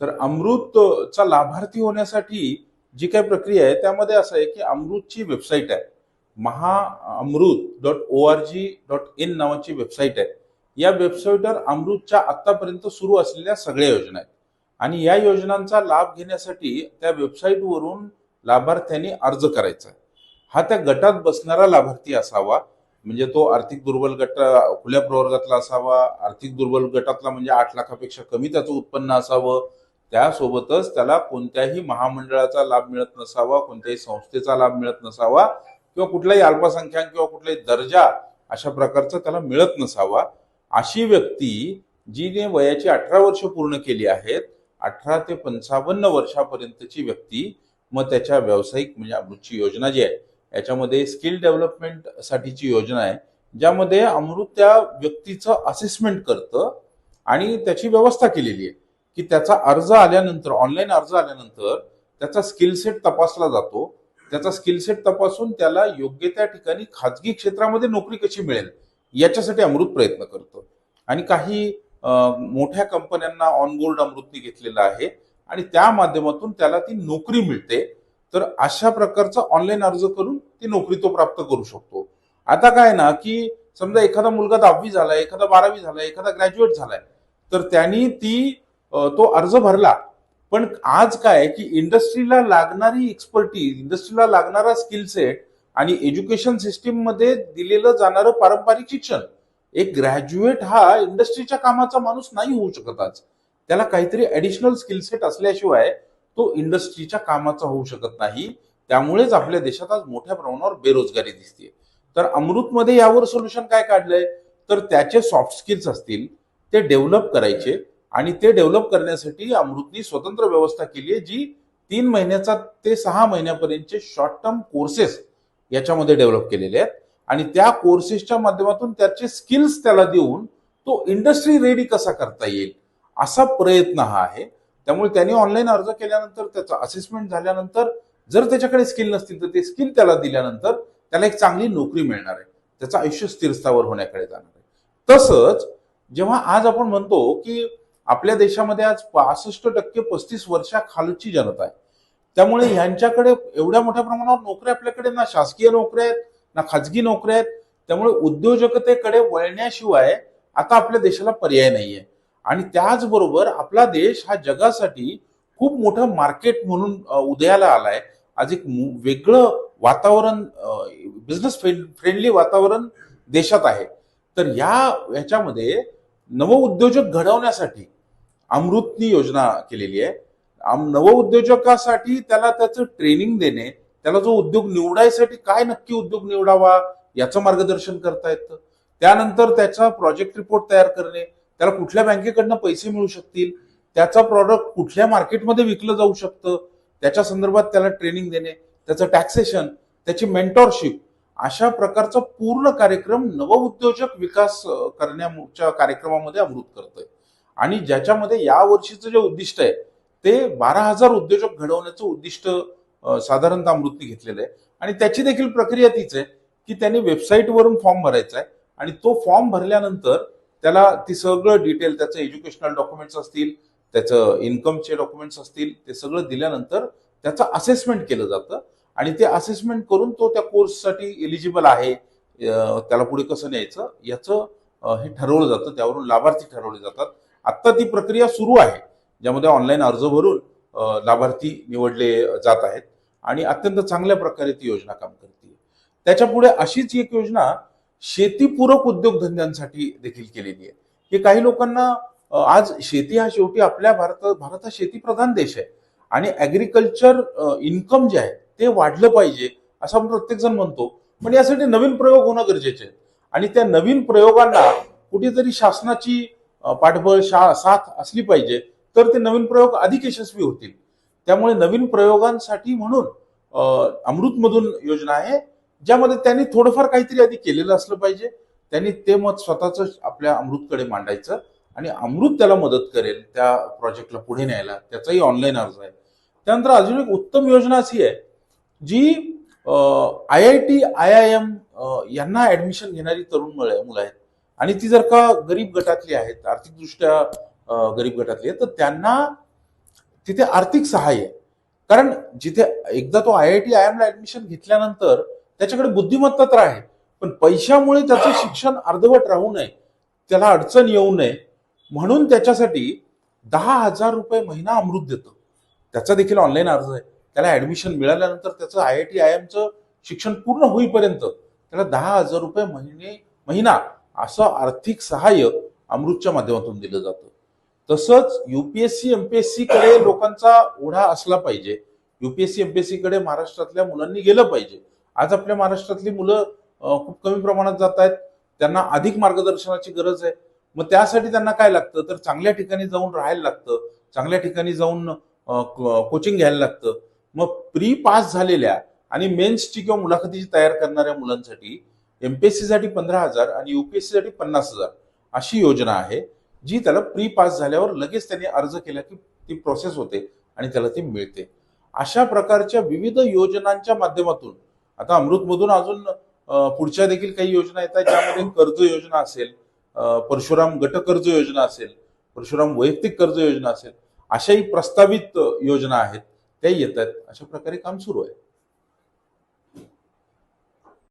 तर अमृतचा लाभार्थी होण्यासाठी जी काही प्रक्रिया आहे त्यामध्ये असं आहे की अमृतची वेबसाईट आहे. Maha Amrit dot O R G dot in नावाची वेबसाईट आहे. या वेबसाईटवर अमृतच्या आतापर्यंत सुरू असलेल्या सगळ्या योजना आहेत. आणि या योजनांचा लाभ घेण्यासाठी त्या वेबसाईटवरून लाभार्थ्यांनी अर्ज करायचा हा त्या गटात बसणारा लाभार्थी असावा म्हणजे तो आर्थिक दुर्बल गट खुल्या प्रवर्गातला असावा आर्थिक दुर्बल गटातला म्हणजे आठ लाखापेक्षा कमी त्याचं उत्पन्न असावं त्यासोबतच त्याला कोणत्याही महामंडळाचा लाभ मिळत नसावा कोणत्याही संस्थेचा लाभ मिळत नसावा किंवा कुठलाही अल्पसंख्याक किंवा कुठलाही दर्जा अशा प्रकारचा त्याला मिळत नसावा अशी व्यक्ती जीने वयाची अठरा वर्ष पूर्ण केली आहेत अठरा ते पंचावन्न वर्षापर्यंतची व्यक्ती मग त्याच्या व्यावसायिक म्हणजे अमृतची योजना जी आहे याच्यामध्ये स्किल डेव्हलपमेंट साठीची योजना आहे ज्यामध्ये अमृत त्या व्यक्तीचं असेसमेंट करतं आणि त्याची व्यवस्था केलेली आहे. की त्याचा अर्ज आल्यानंतर ऑनलाईन अर्ज आल्यानंतर त्याचा स्किल सेट तपासला जातो. त्याचा स्किल सेट तपासून त्याला योग्य त्या ठिकाणी खाजगी क्षेत्रामध्ये नोकरी कशी मिळेल याच्यासाठी अमृत प्रयत्न करतो. आणि काही मोठ्या कंपन्यांना ऑनबोर्ड अमृतने घेतलेलं आहे आणि त्या माध्यमातून त्याला ती नोकरी मिळते. तर अशा प्रकारचा ऑनलाईन अर्ज करून ती नोकरी तो प्राप्त करू शकतो. आता काय ना की समजा एखादा मुलगा दहावी झालाय एखादा बारावी झालाय एखादा ग्रॅज्युएट झालाय तर त्यांनी ती तो अर्ज भरला. पण आज काय की इंडस्ट्रीला लागणारी एक्सपर्टीज इंडस्ट्रीला लागणारा स्किल सेट आणि एज्युकेशन सिस्टीममध्ये दिलेलं जाणारं पारंपरिक शिक्षण एक ग्रॅज्युएट हा इंडस्ट्रीच्या कामाचा माणूस नाही होऊ शकत आज. त्याला काहीतरी ऍडिशनल स्किल सेट असल्याशिवाय तो इंडस्ट्रीच्या कामाचा होऊ शकत नाही. त्यामुळेच आपल्या देशात आज मोठ्या प्रमाणावर बेरोजगारी दिसते तर अमृतमध्ये यावर सोल्युशन काय काढलंय? तर त्याचे सॉफ्ट स्किल्स असतील ते डेव्हलप करायचे. आणि ते डेव्हलप करण्यासाठी अमृतनी स्वतंत्र व्यवस्था केली आहे जी तीन महिन्याचा ते सहा महिन्यापर्यंतचे शॉर्ट टर्म कोर्सेस याच्यामध्ये डेव्हलप केलेले आहेत. आणि त्या कोर्सेसच्या माध्यमातून त्याचे स्किल्स त्याला देऊन तो इंडस्ट्री रेडी कसा करता येईल असा प्रयत्न हा आहे. त्यामुळे त्यांनी ऑनलाईन अर्ज केल्यानंतर त्याचा असेसमेंट झाल्यानंतर जर त्याच्याकडे स्किल नसतील तर ते स्किल त्याला दिल्यानंतर त्याला एक चांगली नोकरी मिळणार आहे. त्याचं आयुष्य स्थिरस्थावर होण्याकडे जाणार आहे. तसंच जेव्हा आज आपण म्हणतो की आपल्या देशामध्ये आज पासष्ट टक्के पस्तीस वर्षाखालची जनता आहे. त्यामुळे ह्यांच्याकडे एवढ्या मोठ्या प्रमाणावर नोकऱ्या आपल्याकडे ना शासकीय नोकऱ्या आहेत ना खाजगी नोकऱ्या आहेत. त्यामुळे उद्योजकतेकडे वळण्याशिवाय आता आपल्या देशाला पर्याय नाहीये. आणि त्याचबरोबर आपला देश हा जगासाठी खूप मोठं मार्केट म्हणून उदयाला आलाय. आज एक वेगळं वातावरण बिझनेस फ्रेंडली वातावरण देशात आहे. तर या ह्याच्यामध्ये नवउद्योजक घडवण्यासाठी अमृतनी योजना केलेली आहे. नवउद्योजकासाठी त्याला त्याचं ट्रेनिंग देणे त्याला जो उद्योग निवडायसाठी काय नक्की उद्योग निवडावा याचं मार्गदर्शन करता येतं. त्यानंतर त्याचा प्रोजेक्ट रिपोर्ट तयार करणे त्याला कुठल्या बँकेकडनं पैसे मिळू शकतील त्याचा प्रॉडक्ट कुठल्या मार्केटमध्ये विकलं जाऊ शकतं त्याच्या संदर्भात त्याला ट्रेनिंग देणे त्याचं टॅक्सेशन त्याची मेंटॉरशिप अशा प्रकारचा पूर्ण कार्यक्रम नवउद्योजक विकास करण्याच्या कार्यक्रमामध्ये अमृत करतोय. आणि ज्याच्यामध्ये या वर्षीचं जे उद्दिष्ट आहे ते बारा हजार उद्योजक घडवण्याचं उद्दिष्ट साधारणतः अमृतने घेतलेलं आहे. आणि त्याची देखील प्रक्रिया तीच आहे की त्यांनी वेबसाईटवरून फॉर्म भरायचा आहे. आणि तो फॉर्म भरल्यानंतर त्याला ती सगळं डिटेल त्याचं एज्युकेशनल डॉक्युमेंट्स असतील त्याचं इन्कमचे डॉक्युमेंट्स असतील ते सगळं दिल्यानंतर त्याचं असेसमेंट केलं जातं. आणि ते असेसमेंट करून तो त्या कोर्ससाठी एलिजिबल आहे त्याला पुढे कसं न्यायचं याचं हे ठरवलं जातं त्यावरून लाभार्थी ठरवले जातात. आत्ता ती प्रक्रिया सुरू आहे ज्यामध्ये ऑनलाईन अर्ज भरून लाभार्थी निवडले जात आहेत आणि अत्यंत चांगल्या प्रकारे ती योजना काम करते. त्याच्या पुढे अशीच एक योजना शेतीपूरक उद्योगधंद्यांसाठी देखील केलेली आहे. की काही लोकांना आज शेती हा शेवटी आपल्या भारत भारत हा शेतीप्रधान देश आहे आणि ऍग्रिकल्चर इन्कम जे आहे ते वाढलं पाहिजे असं आपण प्रत्येकजण म्हणतो. पण यासाठी नवीन प्रयोग होणं गरजेचे आहे. आणि त्या नवीन प्रयोगांना कुठेतरी शासनाची पाठबळ शा साथ असली पाहिजे तर ते नवीन प्रयोग अधिक यशस्वी होतील. त्यामुळे नवीन प्रयोगांसाठी म्हणून अमृतमधून योजना आहे ज्यामध्ये त्यांनी थोडंफार काहीतरी आधी केलेलं असलं पाहिजे. त्यांनी ते मत स्वतःच आपल्या अमृतकडे मांडायचं आणि अमृत त्याला मदत करेल त्या प्रोजेक्टला पुढे न्यायला. त्याचाही ऑनलाईन अर्ज आहे. त्यानंतर अजून एक उत्तम योजना अशी आहे जी I I T I I M यांना ऍडमिशन घेणारी तरुण मुलं आहेत. आणि ती जर का गरीब गटातली आहेत आर्थिकदृष्ट्या गरीब गटातली आहेत तर त्यांना तिथे आर्थिक सहाय्य आहे. कारण जिथे एकदा तो आय आय टी आय एमला ऍडमिशन घेतल्यानंतर त्याच्याकडे बुद्धिमत्ता तर आहे पण पैशामुळे त्याचं शिक्षण अर्धवट राहू नये त्याला अडचण येऊ नये म्हणून त्याच्यासाठी दहा हजार रुपये महिना अमृत देतं त्याचा देखील ऑनलाईन अर्ज आहे त्याला ऍडमिशन मिळाल्यानंतर त्याचं आय आय टी आय एमचं शिक्षण पूर्ण होईपर्यंत त्याला दहा हजार रुपये महिने महिना असं आर्थिक सहाय्य अमृतच्या माध्यमातून दिलं जातं. तसंच युपीएससी एमपीएससी कडे लोकांचा ओढा असला पाहिजे. युपीएससी एमपीएससी कडे महाराष्ट्रातल्या मुलांनी गेलं पाहिजे. आज आपल्या महाराष्ट्रातली मुलं खूप कमी प्रमाणात जात आहेत. त्यांना अधिक मार्गदर्शनाची गरज आहे. मग त्यासाठी त्यांना काय लागतं? तर चांगल्या ठिकाणी जाऊन राहायला लागतं. चांगल्या ठिकाणी जाऊन कोचिंग घ्यायला लागतं. मग प्री पास झालेल्या आणि मेन्सची किंवा मुलाखतीची तयार करणाऱ्या मुलांसाठी एमपीएससी साठी पंधरा हजार आणि युपीएससी साठी पन्नास हजार अशी योजना आहे जी त्याला प्री पास झाल्यावर लगेच त्यांनी अर्ज केला की ती प्रोसेस होते आणि त्याला ती मिळते. अशा प्रकारच्या विविध योजनांच्या माध्यमातून आता अमृतमधून अजून पुढच्या देखील काही योजना येतात ज्यामध्ये कर्ज योजना असेल परशुराम गट कर्ज योजना असेल परशुराम वैयक्तिक कर्ज योजना असेल अशाही प्रस्तावित योजना आहेत त्या येत आहेत. अशा प्रकारे काम सुरू आहे.